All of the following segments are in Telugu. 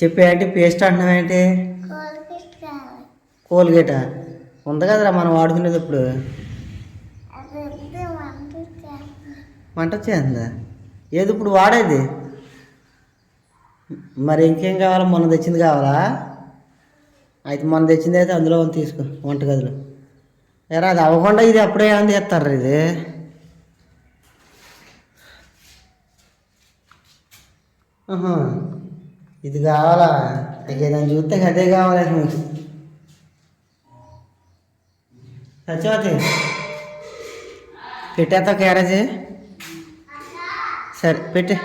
చెప్పే పేస్ట్ అంటున్నావు ఏంటి కోల్గేటా? ఉంది కదరా మనం వాడుకునేది ఇప్పుడు. వంట చేస్తాను వచ్చేసిందా ఏది ఇప్పుడు వాడేది? మరి ఇంకేం కావాలా? మొన్న తెచ్చింది కావాలా? అయితే మొన్న తెచ్చింది అయితే అందులో ఉంది తీసుకో వంటగదిలో. ఎరా అది అవ్వకుండా ఇది అప్పుడే ఏమైంది చేస్తారు ఇది? ఆహా. ఇది కావాలా? ఇక ఏదైనా చూస్తే అదే కావాలి మీకు సత్యవతి పెట్టేస్తా క్యారేజ్. సరే పెట్టే.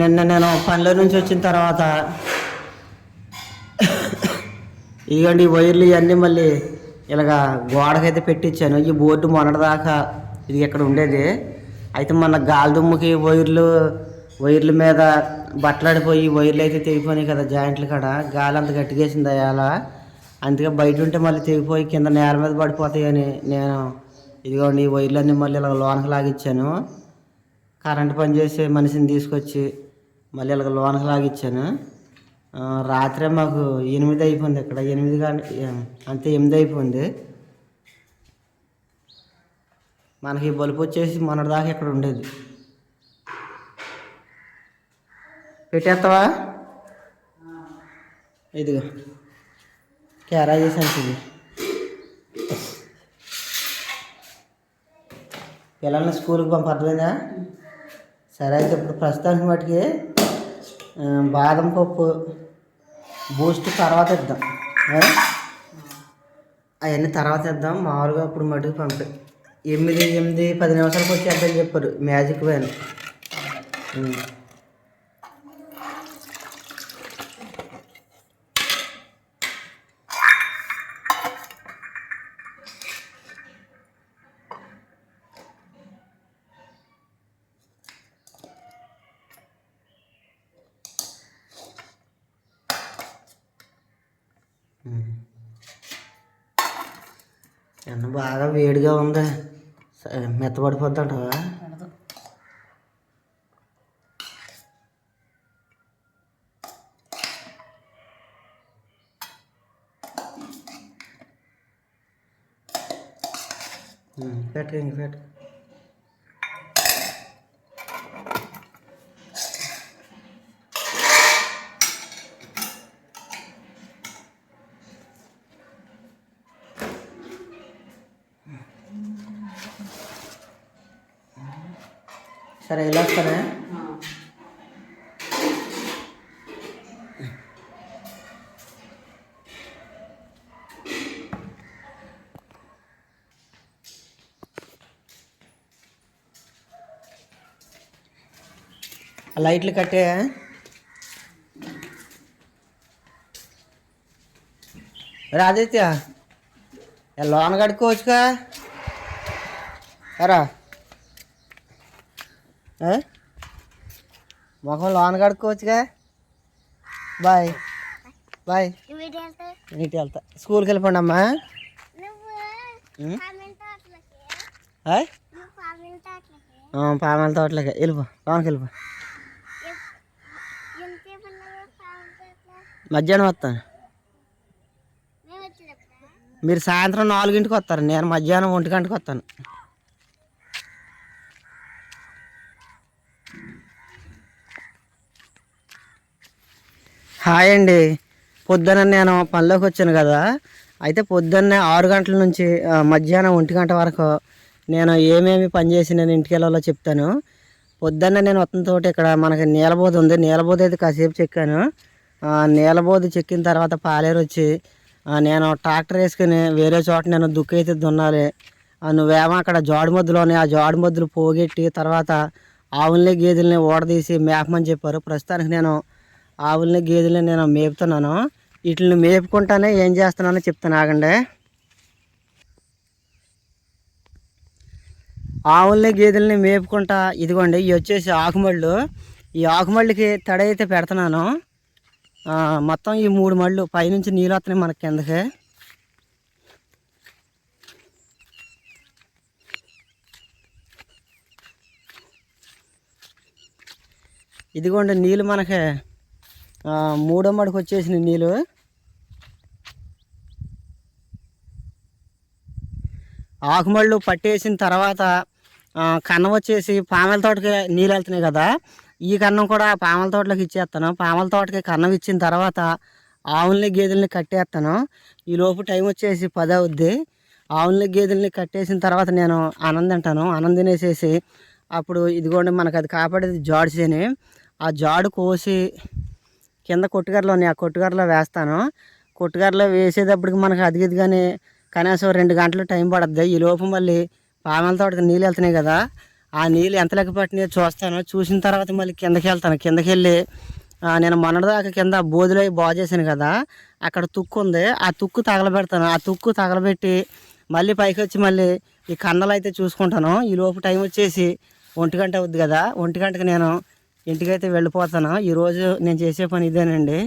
నిన్న నేను పనిలో నుంచి వచ్చిన తర్వాత ఇవ్వండి వైర్లు ఇవన్నీ మళ్ళీ ఇలాగా గోడకైతే పెట్టించాను. ఈ బోర్డు మొన్నటిదాకా ఇది ఇక్కడ ఉండేది. అయితే మన గాలిదుమ్ముకి వైర్లు వైర్ల మీద బట్టలాడిపోయి వైర్లు అయితే తెగిపోయినాయి కదా జాయింట్లు కాడ. గాలి అంత గట్టిగేసింది అలా అందుకే బయట ఉంటే మళ్ళీ తెగిపోయి కింద నేల మీద పడిపోతాయని నేను ఇదిగోండి ఈ వైర్లన్నీ మళ్ళీ ఇలా లోనకి లాగిచ్చాను. కరెంట్ పని చేసే మనిషిని తీసుకొచ్చి మళ్ళీ ఇలాగ లోనకి లాగిచ్చాను. రాత్రే మాకు ఎనిమిది అయిపోయింది ఇక్కడ. ఎనిమిది కానీ అంతే ఎనిమిది అయిపోయింది. మనకి బలుపు వచ్చేసి వచ్చేసి మొన్నటిదాకా ఇక్కడ ఉండేది. పెట్టేస్తావా? ఇదిగో. క్యారా చేసాను ఇది పిల్లల్ని స్కూల్కి పంపర్థమైందా సరే అయితే ఇప్పుడు ప్రస్తుతానికి మటుకి బాదం పప్పు బూస్ట్ తర్వాత ఇద్దాం. అవన్నీ తర్వాత ఇద్దాం. మామూలుగా ఇప్పుడు మటుకు పంపే. ఎనిమిది ఎనిమిది పది నిమిషాలకు వచ్చేద్దని చెప్పారు. Magic van. ఎండ బాగా వేడిగా ఉంది. మెత్తబడిపోద్ది అంటావా పెట్టు ఇంక పెట్టు. సరే ఇలా వస్తానే? లైట్లు కట్టే రాదిత్య లోన కడుక్కోవచ్చుగా? ఎరా మొహం లోన కడుక్కోవచ్చుగా. బాయ్. బాయ్. నీటి వెళ్తా. స్కూల్కి వెళ్ళిపోండి అమ్మా. పామాల తోటలోకి? వెళ్ళిపో. లోనకి వెళ్ళిపో. మధ్యాహ్నం వస్తాను మీరు సాయంత్రం నాలుగింటికి వస్తారు. నేను మధ్యాహ్నం ఒంటి గంటకి వస్తాను. హాయ్ అండి. పొద్దున నేను పనిలోకి వచ్చాను కదా. అయితే పొద్దున్నే ఆరు గంటల నుంచి మధ్యాహ్నం ఒంటి గంట వరకు నేను ఏమేమి పని చేసి నేను ఇంటికి వెళ్ళాలో చెప్తాను. పొద్దున్న నేను వస్తున్నతో ఇక్కడ మనకి నీలబోధ ఉంది. నీలబోధ అయితే కాసేపు చెక్కాను. నీలబోధ చెక్కిన తర్వాత పాలేరు వచ్చి నేను ట్రాక్టర్ వేసుకుని వేరే చోట నేను దుక్కు అయితే దున్నాలి. నువ్వేమో అక్కడ జాడు మద్దులోనే ఆ జాడు మద్దులు పోగెట్టి తర్వాత ఆవుల్ని గేదెల్ని ఓడదీసి మేపమని చెప్పారు. ప్రస్తుతానికి నేను ఆవులని గేదెలని నేను మేపుతున్నాను. వీటిని మేపుకుంటానే ఏం చేస్తున్నానో చెప్తాను ఆగండి. ఆవుల్ని గేదెల్ని మేపుకుంటా ఇదిగోండి ఇవి వచ్చేసి ఆకుమళ్ళు. ఈ ఆకుమళ్ళకి తడ అయితే పెడుతున్నాను. మొత్తం ఈ మూడు మళ్ళు పైనుంచి నీళ్ళు వస్తున్నాయి మనకి కిందకి. ఇదిగోండి నీళ్ళు మనకి మూడో మడికి వచ్చేసిన నీళ్ళు. ఆకుమళ్ళు పట్టేసిన తర్వాత కన్నం వచ్చేసి పామల తోటకి నీళ్ళు వెళ్తున్నాయి కదా. ఈ కన్నం కూడా పామల తోటలోకి ఇచ్చేస్తాను. పామల తోటకి కన్నం ఇచ్చిన తర్వాత ఆవుల్ని గేదెల్ని కట్టేస్తాను. ఈ లోపు టైం వచ్చేసి పది అవుద్ది. ఆవుల్ని గేదెల్ని కట్టేసిన తర్వాత నేను ఆనంద్ తింటాను తినేసేసి అప్పుడు ఇదిగోండి మనకు అది కాపాడేది జాడు ఆ జాడు కోసి కింద కొట్టుగారిలో ఉన్నాయి. ఆ కొట్టుగారలో వేస్తాను. కొట్టుగారలో వేసేటప్పటికి మనకు అదిగిదిగానే కనీసం రెండు గంటలు టైం పడుద్ది. ఈ లోపు మళ్ళీ పామల తోటకి నీళ్ళు వెళ్తున్నాయి కదా. ఆ నీళ్ళు ఎంత లెక్క పట్టినాయో చూస్తాను. చూసిన తర్వాత మళ్ళీ కిందకి వెళ్తాను. కిందకి వెళ్ళి నేను మొన్నటిదాకా కింద బోధులో బాగు చేశాను కదా. అక్కడ తుక్కు ఉంది. ఆ తుక్కు తగలబెడతాను. ఆ తుక్కు తగలబెట్టి మళ్ళీ పైకి వచ్చి మళ్ళీ ఈ కన్నలు అయితే చూసుకుంటాను. ఈ లోపు టైం వచ్చేసి ఒంటి గంట అవుద్ది కదా. ఒంటి గంటకి నేను ఇంటికైతే వెళ్ళిపోతాను. ఈరోజు నేను చేసే పని ఇదేనండి.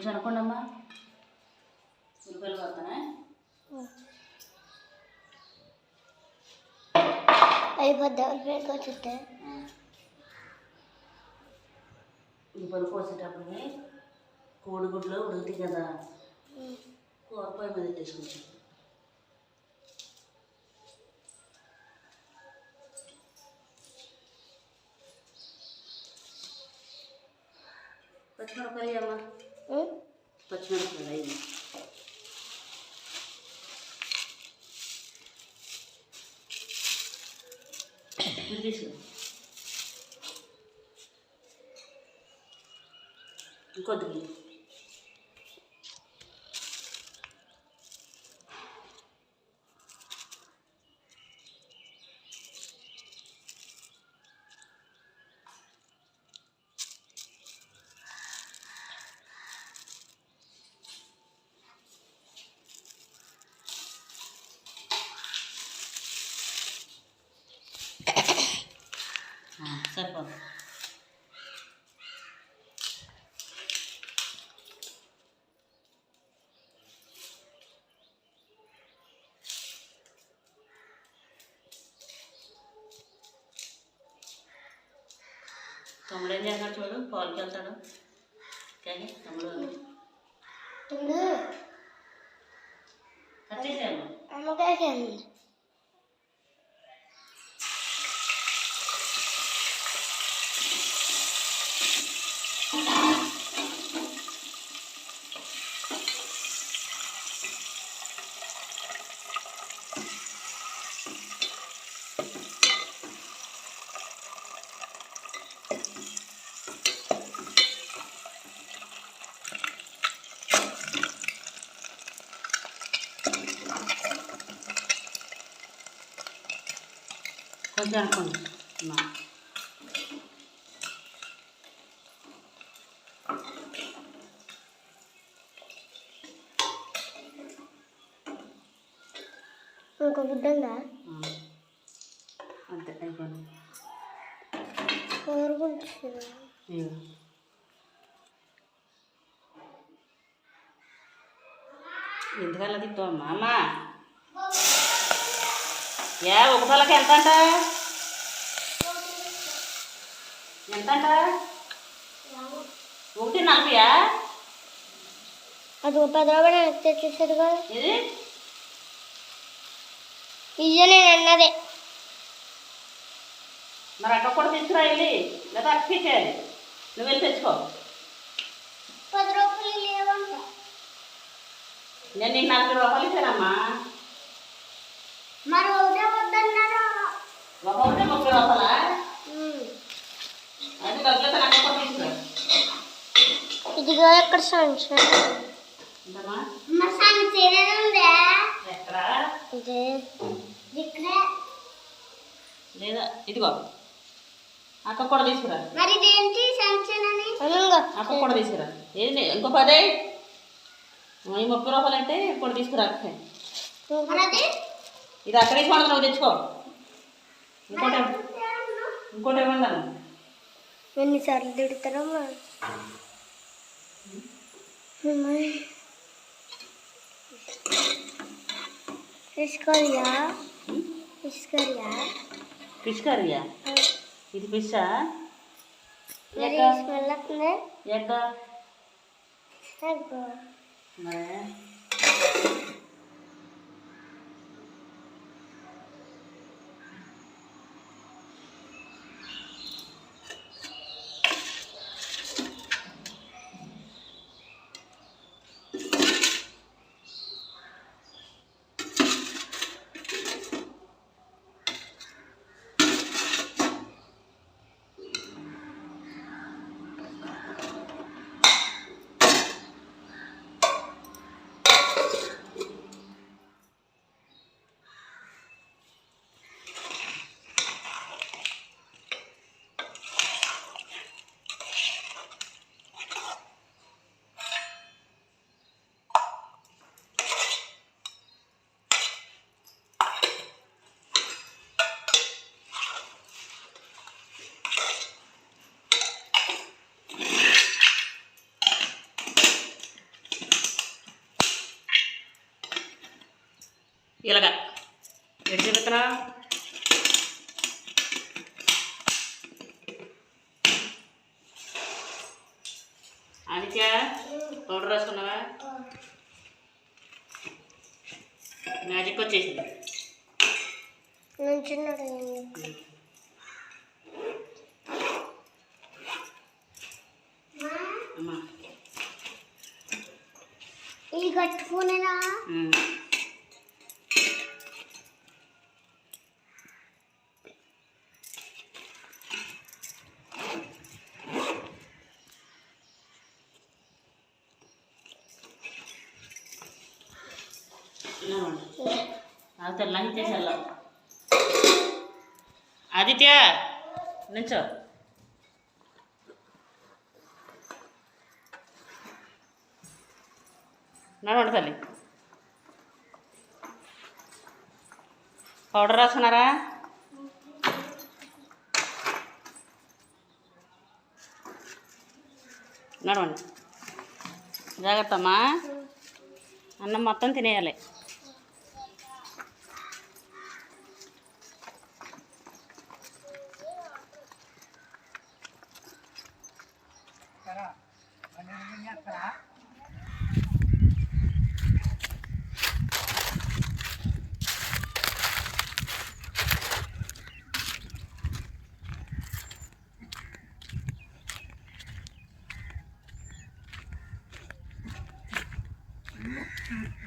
కొంచెం అనుకోండి అమ్మా ఉల్లిపాయలు కొడతానా అయిపోద్ది పేరుకి వచ్చితే ఈ పని కోసేటప్పుడు కోడిగుడ్లు ఉడుకుతాయి కదా కూర పొయ్యి మీద పెట్టేసుకుంటాం పచ్చిమిరపకాయలు అమ్మ పచ్చిమిరపకాయలు అయ్యి ఇది తీసుకో ఇంకొద్ది తమ్ముడు ఏం చేస్తాడు చూడు పాలకి వెళ్తాడు? కానీ తమ్ముడు తమ్ముడు. అనుకోండి అమ్మా. ఇంకో గుడ్డ ఉందా. అంతే అయిపోయింది కోరుకుంటున్నా. ఎందుకలా తిప్పావమ్మా అమ్మా ఏ ఒక పలకి ఎంత అంట ఎంత అంట ఒకటి నలభయా? అది పది రూపాయలు తెచ్చేసారు కదా. ఇది ఇయ్య నేను అన్నదే. మరి అక్కడ కూడా తీసుకురా వెళ్ళి లేదా అక్కడికి ఇచ్చేయాలి నువ్వు వెళ్ళి తెచ్చుకో. పది రూపాయలు లేవంట నేను నీకు నలభై రూపాయలు ఇచ్చానమ్మా. మరి ఒకటే వద్దన్నారు? ఒక ఒకటి ముప్పై రూపాయలా అయితే డబ్బులు అయితే అక్కడ కూడా తీసుకురా ఇదిగో ఎక్కడ ఎంతమ్మా మా సంవత్సరం ఉందా. ఎక్కడ? ఇదే. ఇక్కడే. లేదా? ఇదిగో. అక్క కూడా తీసుకురా. మరి ఇదేంటి సంవత్సరం అని అక్క కూడా తీసుకురా. ఏది? ఇంకో పదే. ఈ ముప్పై రూపాయలు అంటే ఇప్పుడు తీసుకురా అక్క మనది ఇది అక్కడ ఇవ్వండి నువ్వు తెచ్చుకో. ఇంకోటి ఇంకోటి ఇవ్వండి ఎన్నిసార్లు తిడతారమ్మా ఫిష్ కర్రీయా ఫిష్ కర్రీయా ఫిష్ కర్రీయా ఇది ఫిషా మరి ఎక్క స్మెల్ వస్తుంది ఎక్క అగ్గో. మరే ఇలాగ. ఎటు చూపిస్తున్నా అనిత్య పౌడర్ రాసుకున్నావా? మ్యాజిక్ వచ్చేసింది. ఈ గట్టు ఫోనేనా కట్టుకునేనా లంకేసి వెళ్ళాం ఆదిత్య నుంచో నడవండి తల్లి. పౌడర్ రాసుకున్నారా? నడవండి. జాగ్రత్త అమ్మా అన్నం మొత్తం తినేయాలి. Mm-hmm.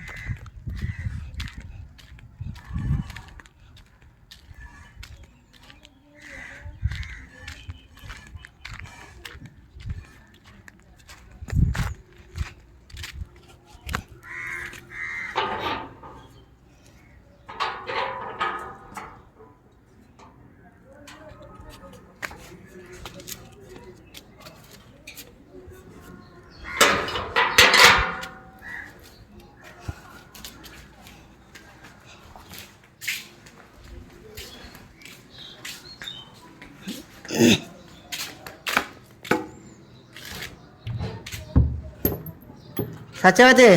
సత్యవతి